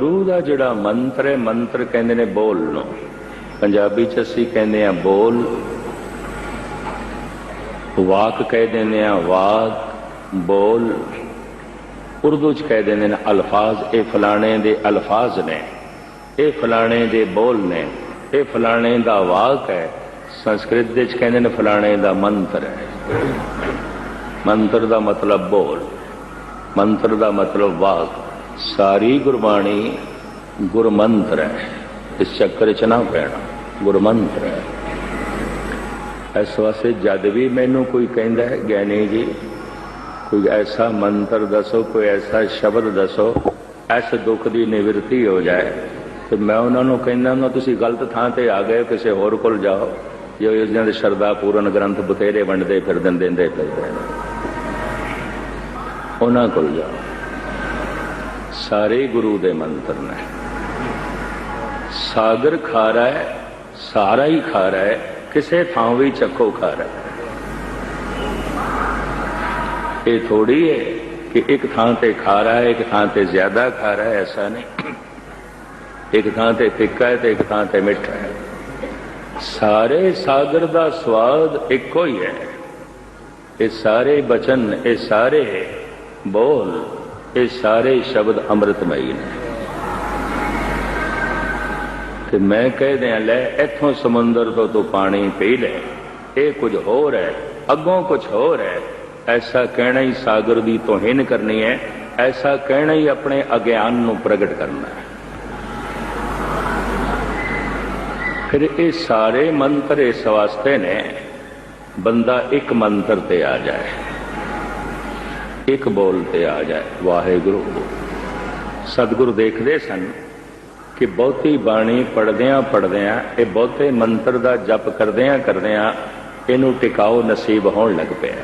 ਗੁਰੂ ਦਾ ਜਿਹੜਾ ਮੰਤਰ ਹੈ, ਮੰਤਰ ਕਹਿੰਦੇ ਨੇ ਬੋਲ ਨੂੰ ਪੰਜਾਬੀ ਚ ਅਸੀਂ ਕਹਿੰਦੇ ਆ ਬੋਲ। ਵਾਕ ਕਹਿ ਦਿੰਦੇ ਆ ਵਾਕ, ਬੋਲ। ਉਰਦੂ ਚ ਕਹਿ ਦਿੰਦੇ ਨੇ ਅਲਫਾਜ਼, ਇਹ ਫਲਾਣੇ ਦੇ ਅਲਫਾਜ਼ ਨੇ। ਇਹ ਫਲਾਣੇ ਦੇ ਬੋਲ ਨੇ। ਇਹ ਫਲਾਣੇ ਦਾ ਵਾਕ ਹੈ। ਸੰਸਕ੍ਰਿਤ ਦੇ ਚ ਕਹਿੰਦੇ ਨੇ ਫਲਾਣੇ ਦਾ ਮੰਤਰ ਹੈ। ਮੰਤਰ ਦਾ ਮਤਲਬ ਬੋਲ। ਮੰਤਰ ਦਾ ਮਤਲਬ ਵਾਕ। ਸਾਰੀ ਗੁਰਬਾਣੀ ਗੁਰਮੰਤਰ ਹੈ। ਇਸ ਚੱਕਰ ਚ ਨਾ ਪੈਣਾ ਗੁਰਮੰਤਰ ਹੈ। ਇਸ ਵਾਸਤੇ ਜਦ ਵੀ ਮੈਨੂੰ ਕੋਈ ਕਹਿੰਦਾ ਹੈ ਗਿਆਨੀ ਜੀ ਕੋਈ ਐਸਾ ਮੰਤਰ ਦੱਸੋ ਕੋਈ ਐਸਾ ਸ਼ਬਦ ਦੱਸੋ ਐਸ ਦੁੱਖ ਦੀ ਨਿਵਰਤੀ ਹੋ ਜਾਏ ਤੇ ਮੈਂ ਉਹਨਾਂ ਨੂੰ ਕਹਿੰਦਾ ਨਾ ਤੁਸੀਂ ਗਲਤ ਥਾਂ ਤੇ ਆ ਗਏ ਹੋ, ਕਿਸੇ ਹੋਰ ਕੋਲ ਜਾਓ ਜੋ ਇਹਨਾਂ ਦੇ ਸ਼ਰਦਾ ਪੂਰਨ ਗ੍ਰੰਥ ਬਤੇਰੇ ਵੰਡਦੇ ਫਿਰਦੇ ਦਿੰਦੇ ਫਿਰਦੇ ਨੇ। ਉਹਨਾਂ ਕੋਲ ਜਾਓ। ਸਾਰੇ ਗੁਰੂ ਦੇ ਮੰਤਰ ਨੇ। ਸਾਗਰ ਖਾਰਾ ਹੈ, ਸਾਰਾ ਹੀ ਖਾਰਾ ਹੈ, ਕਿਸੇ ਥਾਂ ਵੀ ਚੱਖੋ ਖਾਰਾ ਹੈ। ਇਹ ਥੋੜੀ ਹੈ ਕਿ ਇੱਕ ਥਾਂ ਤੇ ਖਾਰਾ ਹੈ, ਇੱਕ ਥਾਂ ਤੇ ਜ਼ਿਆਦਾ ਖਾਰਾ ਹੈ, ਐਸਾ ਨਹੀਂ। ਇੱਕ ਥਾਂ ਤੇ ਫਿੱਕਾ ਹੈ ਤੇ ਇੱਕ ਥਾਂ ਤੇ ਮਿੱਠਾ ਹੈ। ਸਾਰੇ ਸਾਗਰ ਦਾ ਸਵਾਦ ਇੱਕੋ ਹੀ ਹੈ। ਇਹ ਸਾਰੇ ਬਚਨ, ਇਹ ਸਾਰੇ ਬੋਲ ਇਹ ਸਾਰੇ ਸ਼ਬਦ ਅੰਮ੍ਰਿਤਮਈ ਨੇ। ਤੇ ਮੈਂ ਕਹਿ ਦਿਆਂ, ਲੈ ਇੱਥੋਂ ਸਮੁੰਦਰ ਤੋਂ ਤੂੰ ਪਾਣੀ ਪੀ ਲੈ। ਇਹ ਕੁਝ ਹੋਰ ਹੈ, ਅੱਗੋਂ ਕੁਝ ਹੋਰ ਹੈ। ਐਸਾ ਕਹਿਣਾ ਹੀ ਸਾਗਰ ਦੀ ਤੋਹੀਨ ਕਰਨੀ ਹੈ, ਐਸਾ ਕਹਿਣਾ ਹੀ ਆਪਣੇ ਅਗਿਆਨ ਨੂੰ ਪ੍ਰਗਟ ਕਰਨਾ ਹੈ। ਫਿਰ ਇਹ ਸਾਰੇ ਮੰਤਰ ਇਸ ਵਾਸਤੇ ਨੇ, ਬੰਦਾ ਇੱਕ ਮੰਤਰ ਤੇ ਆ ਜਾਏ। ਇੱਕ ਬੋਲ ਤੇ ਆ ਜਾਏ, ਵਾਹਿਗੁਰੂ। ਸਤਿਗੁਰੂ ਦੇਖਦੇ ਸਨ ਕਿ ਬਹੁਤੀ ਬਾਣੀ ਪੜਦਿਆਂ ਪੜਦਿਆਂ ਇਹ ਬਹੁਤੇ ਮੰਤਰ ਦਾ ਜਪ ਕਰਦਿਆਂ ਕਰਦਿਆਂ ਇਹਨੂੰ ਟਿਕਾਓ ਨਸੀਬ ਹੋਣ ਲੱਗ ਪਿਆ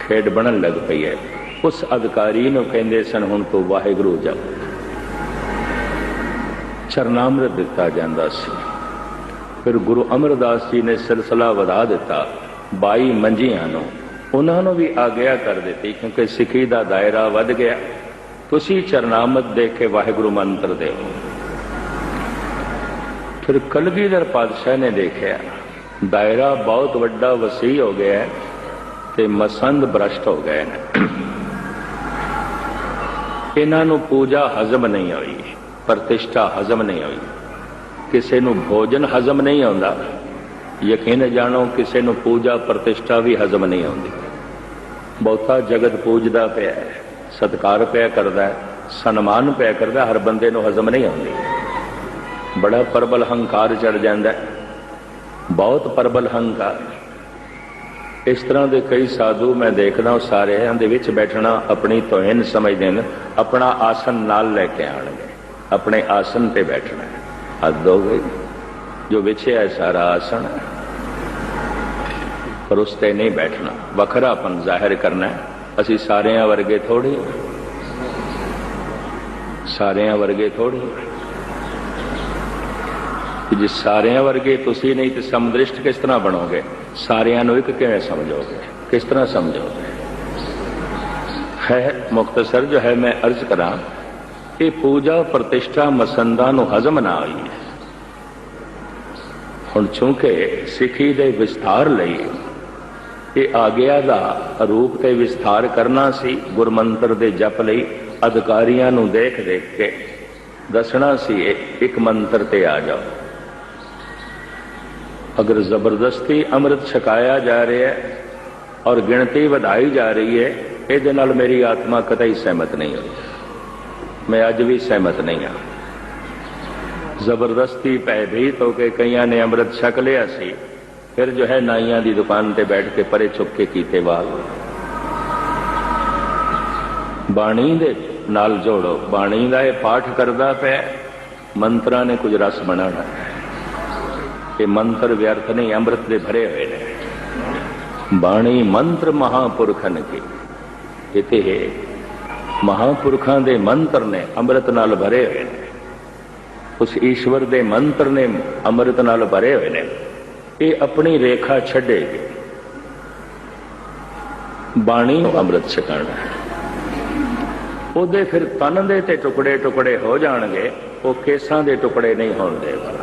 ਖੇਡ ਬਣਨ ਲੱਗ ਪਈ ਹੈ। ਉਸ ਅਧਿਕਾਰੀ ਨੂੰ ਕਹਿੰਦੇ ਸਨ, ਹੁਣ ਤੋਂ ਵਾਹਿਗੁਰੂ ਜਪ ਚਰਨਾਮ੍ਰਿਤ ਦਿੱਤਾ ਜਾਂਦਾ ਸੀ। ਫਿਰ ਗੁਰੂ ਅਮਰਦਾਸ ਜੀ ਨੇ ਸਿਲਸਿਲਾ ਵਧਾ ਦਿੱਤਾ 22 ਮੰਜੀਆਂ ਨੂੰ। ਉਹਨਾਂ ਨੂੰ ਵੀ ਆਗਿਆ ਕਰ ਦਿੱਤੀ, ਕਿਉਂਕਿ ਸਿੱਖੀ ਦਾ ਦਾਇਰਾ ਵੱਧ ਗਿਆ। ਤੁਸੀਂ ਚਰਨਾਮਤ ਦੇ ਕੇ ਵਾਹਿਗੁਰੂ ਮੰਤਰ ਦਿਓ। ਫਿਰ ਕਲਗੀਧਰ ਪਾਤਸ਼ਾਹ ਨੇ ਦੇਖਿਆ, ਦਾਇਰਾ ਬਹੁਤ ਵੱਡਾ ਵਸੀ ਹੋ ਗਿਆ ਹੈ ਤੇ ਮਸੰਦ ਭ੍ਰਸ਼ਟ ਹੋ ਗਏ ਨੇ। ਇਹਨਾਂ ਨੂੰ ਪੂਜਾ ਹਜ਼ਮ ਨਹੀਂ ਹੋਈ, ਪ੍ਰਤਿਸ਼ਠਾ ਹਜ਼ਮ ਨਹੀਂ ਹੋਈ। ਕਿਸੇ ਨੂੰ ਭੋਜਨ ਹਜ਼ਮ ਨਹੀਂ ਆਉਂਦਾ। ਯਕੀਨ ਜਾਣੋ, ਕਿਸੇ ਨੂੰ ਪੂਜਾ ਪ੍ਰਤਿਸ਼ਠਾ ਵੀ ਹਜ਼ਮ ਨਹੀਂ ਆਉਂਦੀ। ਬਹੁਤਾ ਜਗਤ ਪੂਜਦਾ ਪਿਆ ਹੈ, ਸਤਕਾਰ ਪਿਆ ਕਰਦਾ ਹੈ, ਸਨਮਾਨ ਪਿਆ ਕਰਦਾ ਹਰ ਬੰਦੇ ਨੂੰ ਹਜ਼ਮ ਨਹੀਂ ਆਉਂਦੀ। ਬੜਾ ਪਰਬਲ ਹੰਕਾਰ ਚੜ ਜਾਂਦਾ ਬਹੁਤ ਪਰਬਲ ਹੰਕਾਰ। ਇਸ ਤਰ੍ਹਾਂ ਦੇ ਕਈ ਸਾਧੂ ਮੈਂ ਦੇਖਦਾ ਸਾਰਿਆਂ ਦੇ ਵਿੱਚ ਬੈਠਣਾ ਆਪਣੀ ਤੋਹਿਨ ਸਮਝਦੇ ਨੇ ਆਪਣਾ ਆਸਨ ਨਾਲ ਲੈ ਕੇ ਆਣਗੇ ਆਪਣੇ ਆਸਨ ਤੇ ਬੈਠਣਾ ਹੱਦ ਹੋ ਗਈ। ਜੋ ਵਿਛਿਆ ਸਾਰਾ ਆਸਣ ਪਰ ਉਸ ਤੇ ਨਹੀਂ ਬੈਠਣਾ। ਵੱਖਰਾਪਨ ਜ਼ਾਹਿਰ ਕਰਨਾ ਹੈ। ਅਸੀਂ ਸਾਰਿਆਂ ਵਰਗੇ ਥੋੜੀ ਸਾਰਿਆਂ ਵਰਗੇ ਥੋੜੀ ਜੇ ਸਾਰਿਆਂ ਵਰਗੇ ਤੁਸੀਂ ਨਹੀਂ, ਤੇ ਸਮਦ੍ਰਿਸ਼ਟ ਕਿਸ ਤਰ੍ਹਾਂ ਬਣੋਗੇ? ਸਾਰਿਆਂ ਨੂੰ ਇੱਕ ਕਿਵੇਂ ਸਮਝੋਗੇ? ਕਿਸ ਤਰ੍ਹਾਂ ਸਮਝੋਗੇ? ਹੈ ਮੁਖਤਸਰ ਜੋ ਹੈ, ਮੈਂ ਅਰਜ਼ ਕਰਾਂ, ਇਹ ਪੂਜਾ ਪ੍ਰਤਿਸ਼ਠਾ ਮਸੰਦਾ ਨੂੰ ਹਜ਼ਮ ਨਾ ਆਈ ਹੁਣ ਚੂੰਕਿ ਸਿੱਖੀ ਦੇ ਵਿਸਥਾਰ ਲਈ ਇਹ ਆਗਿਆ ਦਾ ਰੂਪ ਤੇ ਵਿਸਥਾਰ ਕਰਨਾ ਸੀ, ਗੁਰਮੰਤਰ ਦੇ ਜਪ ਲਈ ਅਧਿਕਾਰੀਆਂ ਨੂੰ ਦੇਖ ਦੇਖ ਕੇ। ਦੱਸਣਾ ਸੀ ਇਹ, ਇੱਕ ਮੰਤਰ ਤੇ ਆ ਜਾਓ। ਅਗਰ ਜ਼ਬਰਦਸਤੀ ਅੰਮ੍ਰਿਤ ਛਕਾਇਆ ਜਾ ਰਿਹਾ ਹੈ ਔਰ ਗਿਣਤੀ ਵਧਾਈ ਜਾ ਰਹੀ ਹੈ, ਇਹਦੇ ਨਾਲ ਮੇਰੀ ਆਤਮਾ ਕਤਈ ਸਹਿਮਤ ਨਹੀਂ ਹੋਈ। ਮੈਂ ਅੱਜ ਵੀ ਸਹਿਮਤ ਨਹੀਂ ਹਾਂ। ਜ਼ਬਰਦਸਤੀ ਭੈਭੀਤ ਹੋ ਕੇ ਕਈਆਂ ਨੇ ਅੰਮ੍ਰਿਤ ਛਕ ਲਿਆ ਸੀ। ਫਿਰ ਜੋ ਹੈ ਨਾਈਆਂ ਦੀ ਦੁਕਾਨ ਤੇ ਬੈਠ ਕੇ ਪਰੇ ਚੁੱਕ ਕੇ ਕੀਤੇ ਵਾਲ। ਬਾਣੀ ਦੇ ਨਾਲ ਜੋੜੋ। ਬਾਣੀ ਦਾ ਇਹ ਪਾਠ ਕਰਦਾ ਪਿਆ। ਮੰਤਰਾਂ ਨੇ ਕੁਝ ਰਸ ਬਣਾਉਣਾ। ਇਹ ਮੰਤਰ ਵਿਅਰਥ ਨਹੀਂ, ਅੰਮ੍ਰਿਤ ਦੇ ਭਰੇ ਹੋਏ ਨੇ। ਬਾਣੀ ਮੰਤਰ ਮਹਾਪੁਰਖਨ ਕੀ ਇਥੇ ਹੈ ਮਹਾਪੁਰਖਾਂ ਦੇ ਮੰਤਰ ਨੇ ਅੰਮ੍ਰਿਤ ਨਾਲ ਭਰੇ ਹੋਏ ਨੇ। ਉਸ ਈਸ਼ਵਰ ਦੇ ਮੰਤਰ ਨੇ ਅੰਮ੍ਰਿਤ ਨਾਲ ਭਰੇ ਹੋਏ ਨੇ। ਇਹ ਆਪਣੀ ਰੇਖਾ ਛੱਡੇਗੀ ਬਾਣੀ ਨੂੰ ਅੰਮ੍ਰਿਤ ਛਕਾਣਾ ਹੈ। ਉਹਦੇ ਫਿਰ ਤਨ ਦੇ ਤੇ ਟੁਕੜੇ ਟੁਕੜੇ ਹੋ ਜਾਣਗੇ, ਉਹ ਕੇਸਾਂ ਦੇ ਟੁਕੜੇ ਨਹੀਂ ਹੋਣ ਦੇਗਾ